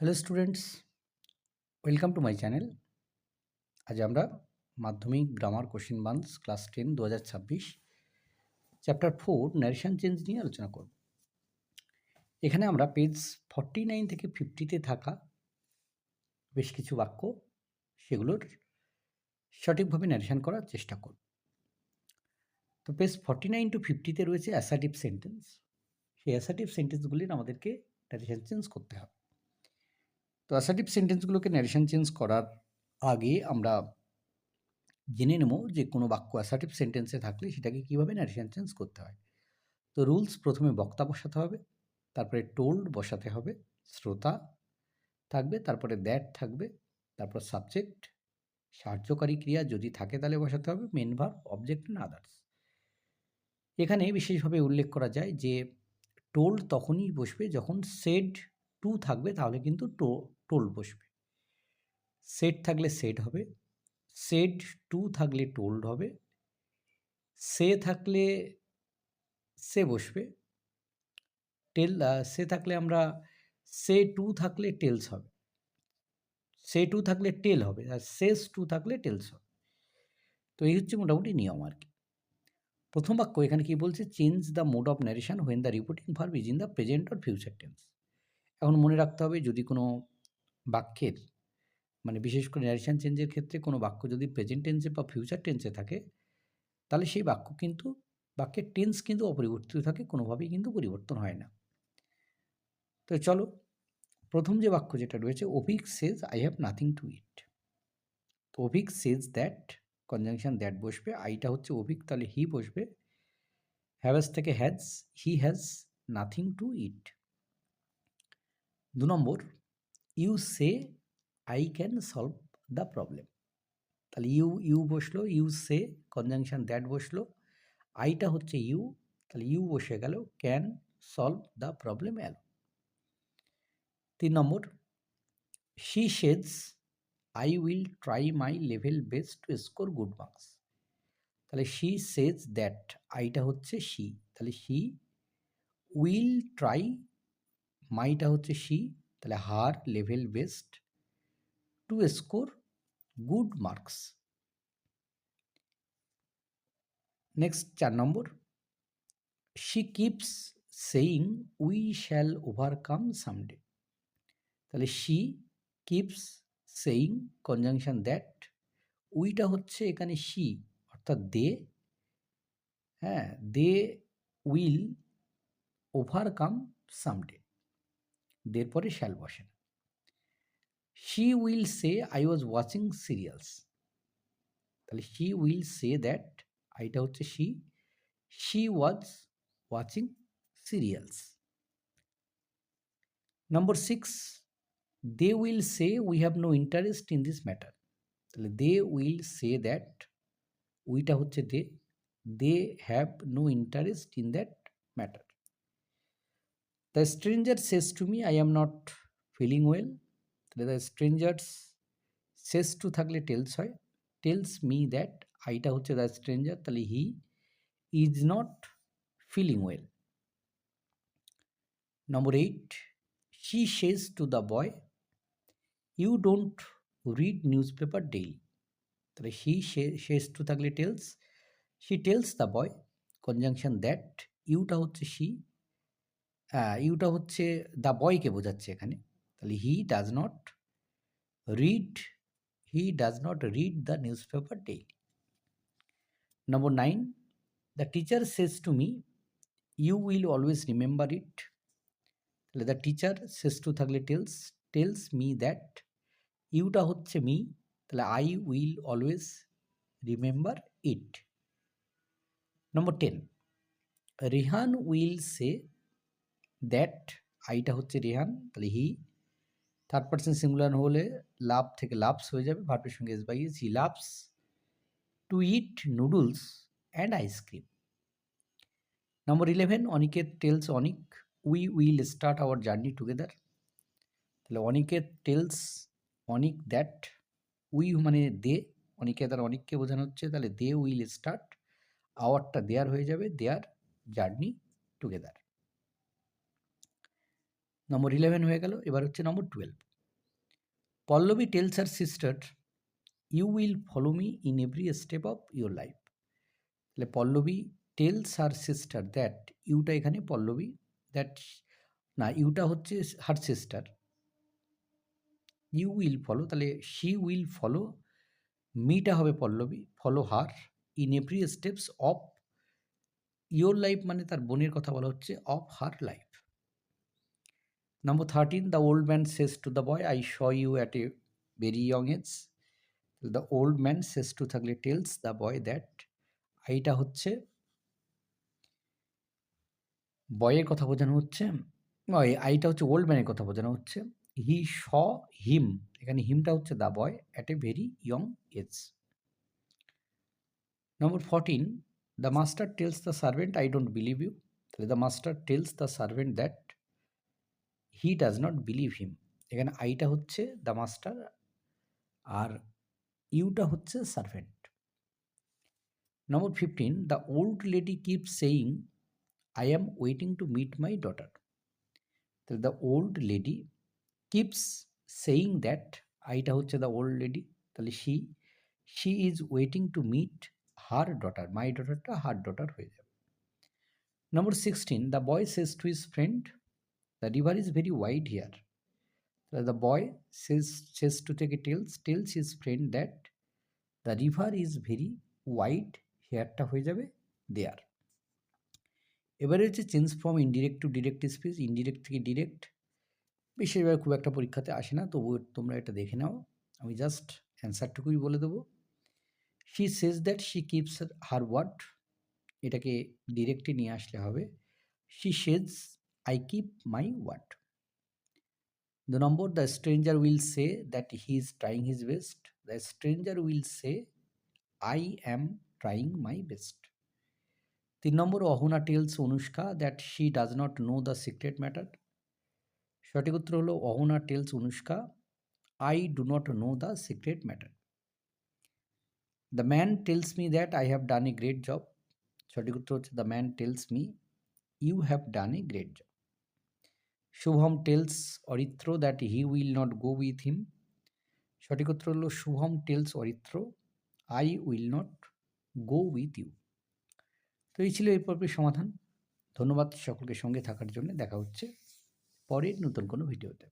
Hello students welcome to my channel আজ আমরা Madhyamik grammar question banks class ten দু হাজার ছাব্বিশ চ্যাপ্টার ফোর ন্যারেশন চেঞ্জ নিয়ে আলোচনা করব। এখানে আমরা পেজ ফর্টি নাইন থেকে ফিফটিতে থাকা বেশ কিছু বাক্য, সেগুলোর সঠিকভাবে ন্যারেশন করার চেষ্টা করব। তো পেজ ফর্টি নাইন টু ফিফটিতে রয়েছে অ্যাসাটিভ সেন্টেন্স সেই অ্যাসাটিভ সেন্টেন্সগুলির আমাদেরকে ন্যারেশন চেঞ্জ করতে হবে। তো অ্যাসাটিভ সেন্টেন্সগুলোকে ন্যারেশন চেঞ্জ করার আগে আমরা জেনে নেব যে কোনো বাক্য অ্যাসাটিভ সেন্টেন্সে থাকলে সেটাকে কীভাবে ন্যারেশন চেঞ্জ করতে হয়। তো রুলস প্রথমে বক্তা বসাতে হবে, তারপরে টোল্ড বসাতে হবে, শ্রোতা থাকবে, তারপরে দ্যাট থাকবে, তারপর সাবজেক্ট সাহায্যকারী ক্রিয়া যদি থাকে তাহলে বসাতে হবে মেন ভার অবজেক্ট না আদার্স এখানে বিশেষভাবে উল্লেখ করা যায় যে টোল্ড তখনই বসবে যখন সেড টু থাকবে, তাহলে কিন্তু টো, টোল বসবে। সেট থাকলে সেট হবে সেট টু থাকলে টোল্ড হবে, সে থাকলে সে বসবে টেল সে থাকলে আমরা, সে টু থাকলে টেলস হবে, সে টু থাকলে টেল হবে, আর শেষ টু থাকলে টেলস হবে। তো এই হচ্ছে মোটামুটি নিয়ম আর কি। প্রথম বাক্য এখানে কি বলছে? Change the mode of narration when the reporting verb is in the present or future tense এখন মনে রাখতে হবে যদি কোনো বাক্যের মানে বিশেষ করে ন্যারেশন চেঞ্জের ক্ষেত্রে কোনো বাক্য যদি প্রেজেন্ট টেন্সে বা ফিউচার টেন্সে থাকে, তাহলে সেই বাক্য কিন্তু, বাক্যের টেন্স কিন্তু অপরিবর্তিত থাকে, কোনোভাবেই কিন্তু পরিবর্তন হয় না। তো চলো, প্রথম যে বাক্য যেটা রয়েছে, Abhik says I have nothing to eat তো Abhik says that conjunction that বসবে আইটা হচ্ছে অভিক, তাহলে হি বসবে। হ্যাভেস থেকে has he has nothing to eat দু number you say I can solve the problem তাহলে ইউ ইউ বসল ইউ সে কনজাংশন দ্যাট বসল আইটা হচ্ছে ইউ তাহলে ইউ বসে গেল ক্যান সলভ দ্য প্রবলেম এল। তিন নম্বর she shades I will try my level best to score good marks তাহলে শি সেজ দ্যাট আইটা হচ্ছে শি তাহলে শি উইল ট্রাই মাইটা হচ্ছে শি তাহলে her, level, best. To score, good marks. Next চার নম্বর। She keeps saying, we shall overcome someday. তাহলে she keeps saying conjunction that, উইটা হচ্ছে এখানে শি, অর্থাৎ দে। হ্যাঁ দে উইল ওভারকাম সামডে। দের পরে শ্যাল বসেন she will say I was watching serials তাহলে শি উইল সে দ্যাট আইটা হচ্ছে she she was watching serials number six they will say we have no interest in this matter তাহলে they will say that উইটা হচ্ছে they they have no interest in that matter the stranger says to me I am not feeling well তাহলে the strangers says to থাকলে tells হয় tells me that আইটা হচ্ছে the stranger তাহলে he is not feeling well number eight she says to the boy you don't read newspaper daily তাহলে she says to থাকলে tells she tells the boy conjunction that Yuta হচ্ছে she ইউটা হচ্ছে the বয়কে বোঝাচ্ছে এখানে। তাহলে he does not read, he does not read the newspaper daily. Number nine the teacher says to me, you will always remember it. তাহলে the teacher says to থাকলে tells tells me that ইউটা হচ্ছে me, তাহলে I will always remember it. Number ten, Rihan will say that আইটা হচ্ছে রেহান, তাহলে he third person singular হলে love থেকে লাভস হয়ে যাবে ভার্বের সঙ্গে S by he loves to eat noodles and ice cream number eleven Aniket tells Anik we will start our journey together তাহলে Aniket tells Anik that we মানে they Aniket আর অনিককে বোঝানো হচ্ছে, তাহলে দে উইল স্টার্ট আওয়ারটা দেয়ার হয়ে যাবে their journey together number eleven হয়ে গেল, এবার হচ্ছে number twelve Pallavi tells her sister you will follow me in every step of your life তাহলে Pallavi tells her sister that Yuta এখানে Pallavi that না ইউটা হচ্ছে her sister you will follow তাহলে শি উইল ফলো মিটা হবে Pallavi follow her in every steps of your life মানে তার বোনের কথা বলা হচ্ছে of her life number thirteen the old man says to the boy I saw you at a very young age the old man says to থাকলে tells the boy that আইটা হচ্ছে বয়ের কথা বোঝানো হচ্ছে আইটা হচ্ছে ওল্ড ম্যানের কথা বোঝানো হচ্ছে। হি শ হিম এখানে হিমটা হচ্ছে the boy at a very young age number fourteen the master tells the servant I don't believe you তাহলে the master tells the servant that he does not believe him এখানে আইটা হচ্ছে দ্য মাস্টার আর ইউটা হচ্ছে servant number fifteen the old lady keep saying I am waiting to meet my daughter তাহলে the old lady keeps saying that আইটা হচ্ছে the old lady তাহলে she she is waiting to meet her daughter my ডটারটা her daughter হয়ে যাবে। Number sixteen the boy says to his friend the river is very wide here the boy says says to থেকে tells tells his friend that the river is very wide হেয়ারটা হয়ে যাবে there এবারে হচ্ছে change from indirect to direct speech indirect থেকে direct বিশেষভাবে খুব একটা পরীক্ষাতে আসে না তবু তোমরা এটা দেখে নাও। আমি জাস্ট অ্যান্সারটুকুই বলে দেবো। She says that she keeps her word এটাকে ডিরেক্টে নিয়ে আসলে হবে। She says I keep my word দু number the stranger will say that he is trying his best the stranger will say I am trying my best তিন number Ahana tells Anushka that she does not know the secret matter সঠিক উত্তর হলো Ahana tells Anushka I do not know the secret matter the man tells me that I have done a great job সঠিক উত্তর হচ্ছে the man tells me you have done a great job Shubham tells Aritra that he will not go with him সঠিক উত্তর হলো Shubham tells Aritra I will not go with you তো এই ছিল এই পর্বের সমাধান। ধন্যবাদ সকলকে সঙ্গে থাকার জন্য। দেখা হচ্ছে পরের নতুন কোনো ভিডিওতে।